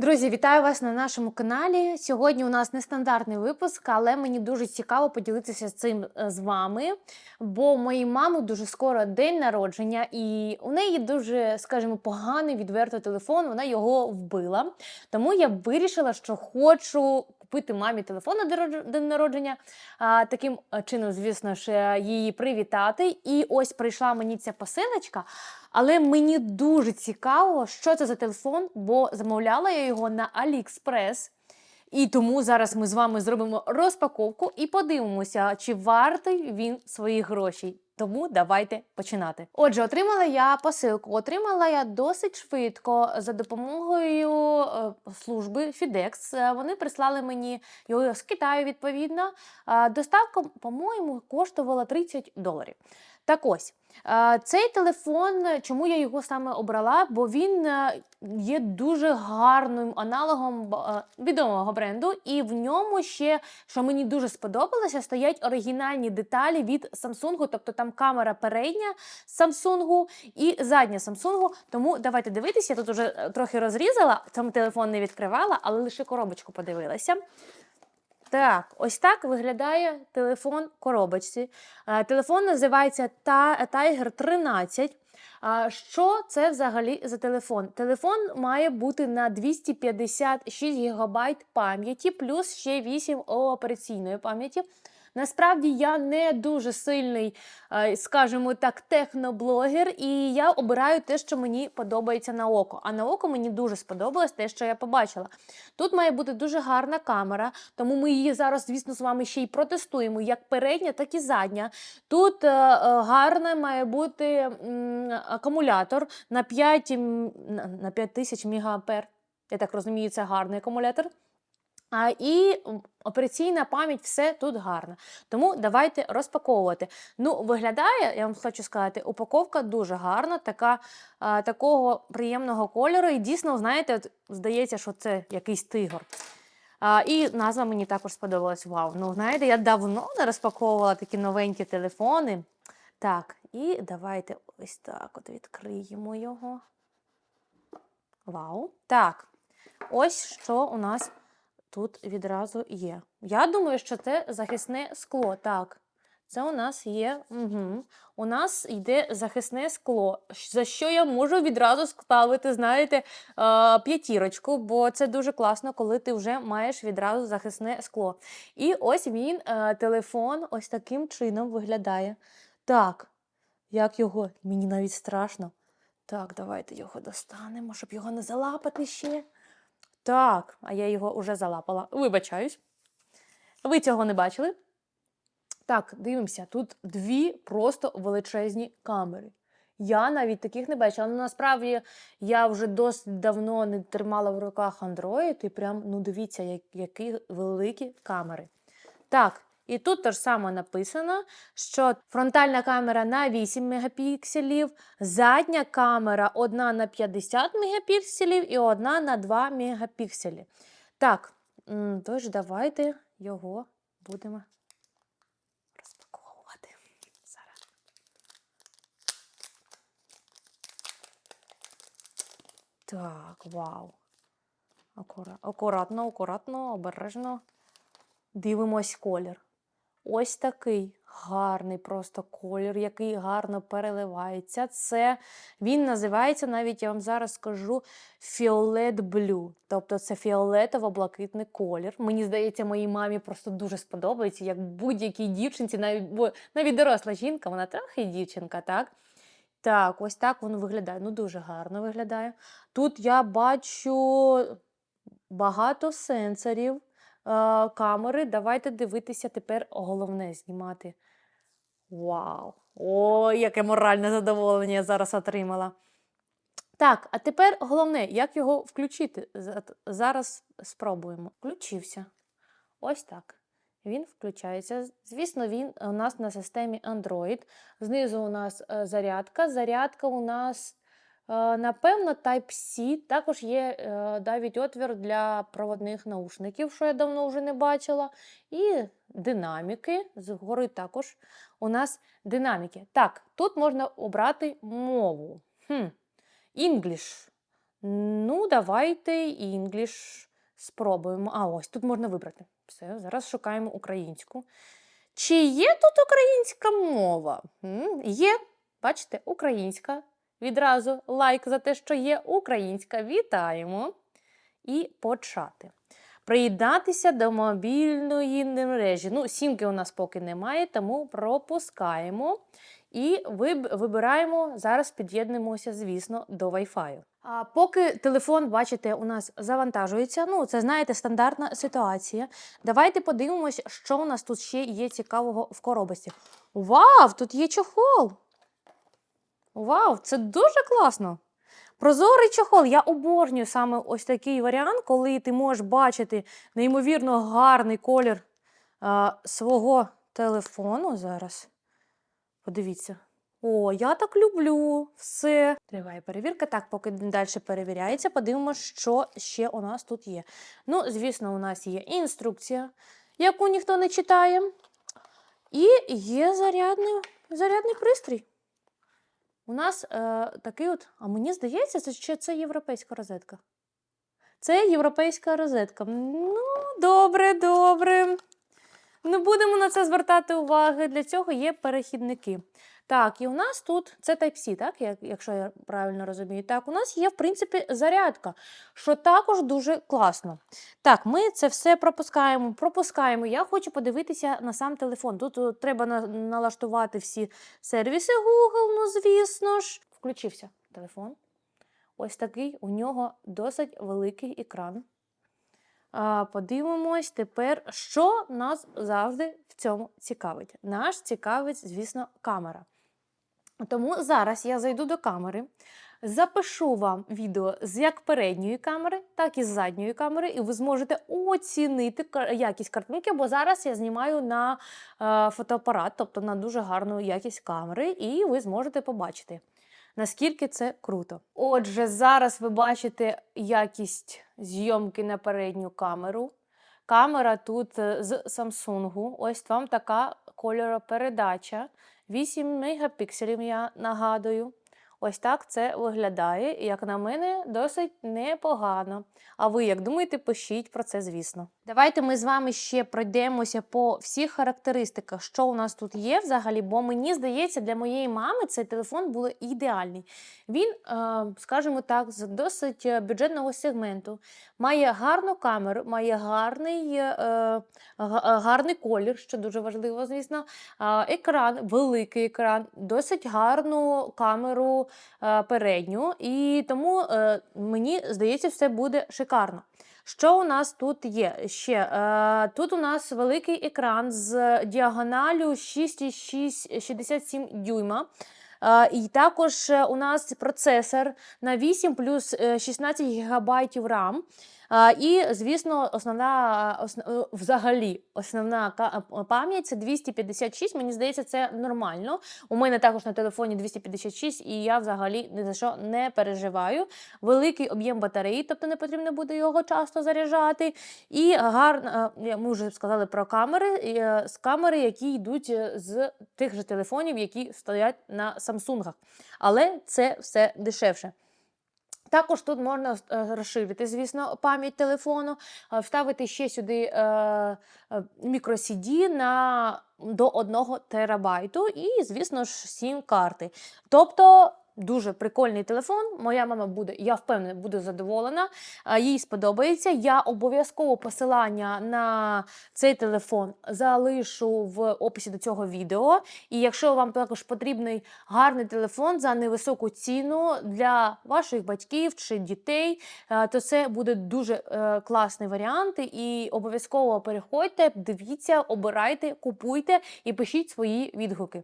Друзі, вітаю вас на нашому каналі. Сьогодні у нас нестандартний випуск, але мені дуже цікаво поділитися цим е, з вами. Бо моїй мамі дуже скоро день народження, і у неї дуже, скажімо, поганий відверто телефон. Вона його вбила. Тому я вирішила, що хочу купити мамі телефон на день народження. А, таким е, чином, звісно ж, е, її привітати. І ось прийшла мені ця посилочка. Але мені дуже цікаво, що це за телефон, бо замовляла я його на AliExpress. І тому зараз ми з вами зробимо розпаковку і подивимося, чи вартий він своїх грошей. Тому давайте починати. Отже, отримала я посилку. Отримала я досить швидко за допомогою е, служби FedEx. Е, Вони прислали мені його з Китаю, відповідно. Е, Доставка, по-моєму, коштувала 30 доларів. Так ось. е, Цей телефон, чому я його саме обрала? Бо він е, є дуже гарним аналогом е, відомого бренду, і в ньому ще, що мені дуже сподобалося, стоять оригінальні деталі від Samsung, тобто там камера передня Samsung і задня Samsung. Тому давайте дивитися. Я тут уже трохи розрізала, сам телефон не відкривала, але лише коробочку подивилася. Так, ось так виглядає телефон коробочці. Е, Телефон називається Tiger 13. Що це взагалі за телефон? Телефон має бути на 256 ГБ пам'яті, плюс ще 8 операційної пам'яті. Насправді я не дуже сильний, е, скажімо так, техноблогер, і я обираю те, що мені подобається на око. А на око мені дуже сподобалось те, що я побачила. Тут має бути дуже гарна камера, тому ми її зараз, звісно, з вами ще й протестуємо, як передня, так і задня. Тут е, е, гарна має бути акумулятор на 5, м, на- на 5000 мА. Я так розумію, це гарний акумулятор. А, і операційна пам'ять, все тут гарно. Тому давайте розпаковувати. Ну, виглядає, я вам хочу сказати, упаковка дуже гарна, така, а, такого приємного кольору. І дійсно, знаєте, от, здається, що це якийсь тигр. А, і назва мені також сподобалась. Вау. Ну, знаєте, я давно не розпаковувала такі новенькі телефони. Так, і давайте ось так от відкриємо його. Вау. Так, ось що у нас тут відразу є. Я думаю, що це захисне скло. Так, це у нас є. Угу. У нас йде захисне скло, за що я можу відразу ставити, знаєте, п'ятірочку, бо це дуже класно, коли ти вже маєш відразу захисне скло. І ось він, е, телефон, ось таким чином виглядає. Так, як його? Мені навіть страшно. Так, давайте його достанемо, щоб його не залапати ще. Так, а я його вже залапала. Вибачаюсь. Ви цього не бачили? Так, дивимося. Тут дві просто величезні камери. Я навіть таких не бачила. Ну, насправді, я вже досить давно не тримала в руках Android, і прям, ну дивіться, як, які великі камери. Так, і тут те ж саме написано, що фронтальна камера на 8 мегапікселів, задня камера одна на 50 мегапікселів і одна на 2 мегапікселі. Так, м, тож давайте його будемо розпаковувати. Зараз. Так, вау. Акура- Акуратно, акуратно, обережно. Дивимось колір. Ось такий гарний просто колір, який гарно переливається. Це він називається, навіть я вам зараз скажу, Fiolet Blue. Тобто це фіолетово-блакитний колір. Мені здається, моїй мамі просто дуже сподобається, як будь-якій дівчинці, навіть, навіть доросла жінка, вона трохи дівчинка, так? Так, ось так воно виглядає. Ну, дуже гарно виглядає. Тут я бачу багато сенсорів камери. Давайте дивитися тепер головне знімати. Вау! Ой, яке моральне задоволення я зараз отримала. Так, а тепер головне, як його включити? Зараз спробуємо. Включився. Ось так. Він включається. Звісно, він у нас на системі Android. Знизу у нас е, зарядка. Зарядка у нас, е, напевно, Type-C. Також є е, навіть отвір для проводних наушників, що я давно вже не бачила. І динаміки. Згори також у нас динаміки. Так, тут можна обрати мову. Хм. English. Ну, давайте English спробуємо. А, ось тут можна вибрати. Все, зараз шукаємо українську. Чи є тут українська мова? М, Є, бачите, українська. Відразу лайк за те, що є українська. Вітаємо. І почати. Приєднатися до мобільної мережі. Ну, сімки у нас поки немає, тому пропускаємо. І вибираємо, зараз під'єднуємося, звісно, до Wi-Fi. А поки телефон, бачите, у нас завантажується. Ну, це знаєте, стандартна ситуація. Давайте подивимось, що у нас тут ще є цікавого в коробочці. Вау, тут є чохол! Вау, це дуже класно! Прозорий чохол. Я обожнюю саме ось такий варіант, коли ти можеш бачити неймовірно гарний колір а, свого телефону зараз. Подивіться. О, я так люблю. Все. Триває перевірка. Так, поки далі перевіряється, подивимося, що ще у нас тут є. Ну, звісно, у нас є інструкція, яку ніхто не читає. І є зарядний, зарядний пристрій. У нас е, такий от, а мені здається, це, що це європейська розетка. Це європейська розетка. Ну, добре, добре. Не будемо на це звертати уваги. Для цього є перехідники. Так, і у нас тут це Type-C, так, якщо я правильно розумію. Так, у нас є, в принципі, зарядка, що також дуже класно. Так, ми це все пропускаємо, пропускаємо. Я хочу подивитися на сам телефон. Тут е, треба на, налаштувати всі сервіси Google, ну, звісно ж. Включився телефон. Ось такий у нього досить великий екран. Подивимось тепер, що нас завжди в цьому цікавить. Наш цікавить, звісно, камера. Тому зараз я зайду до камери, запишу вам відео з як передньої камери, так і з задньої камери, і ви зможете оцінити якість картинки, бо зараз я знімаю на е, фотоапарат, тобто на дуже гарну якість камери, і ви зможете побачити. Наскільки це круто. Отже, зараз ви бачите якість зйомки на передню камеру. Камера тут е, з Samsung. Ось вам така кольоропередача. 8 мегапікселів, я нагадую. Ось так це виглядає. Як на мене, досить непогано. А ви як думаєте, пишіть про це, звісно. Давайте ми з вами ще пройдемося по всіх характеристиках, що у нас тут є взагалі, бо мені здається, для моєї мами цей телефон був ідеальний. Він, е, скажімо так, з досить е, бюджетного сегменту, має гарну камеру, має гарний, е, га- гарний колір, що дуже важливо, звісно. Екран, великий екран, досить гарну камеру передню, і тому е, мені здається, все буде шикарно. Що у нас тут є ще? Е, Тут у нас великий екран з діагоналю 6,67 дюйма. Е, І також е, у нас процесор на 8 плюс е, 16 ГБ RAM. І, звісно, основна осн- е, взагалі основна е, пам'ять це 256. Мені здається, це нормально. У мене також на телефоні 256, і я взагалі ні за що не переживаю. Великий об'єм батареї, тобто не потрібно буде його часто заряджати. І гарна, е, ми вже сказали про камери, з камери, які йдуть з тих же телефонів, які стоять на Samsung. Але це все дешевше. Також тут можна е, розширити, звісно, пам'ять телефону, е, вставити ще сюди е, е, мікро-CD на до 1 терабайту і, звісно ж, сім карти. Тобто. Дуже прикольний телефон. Моя мама буде, я впевнена, буде задоволена. Їй сподобається. Я обов'язково посилання на цей телефон залишу в описі до цього відео. І якщо вам також потрібний гарний телефон за невисоку ціну для ваших батьків чи дітей, то це буде дуже е, класний варіант. І обов'язково переходьте, дивіться, обирайте, купуйте і пишіть свої відгуки.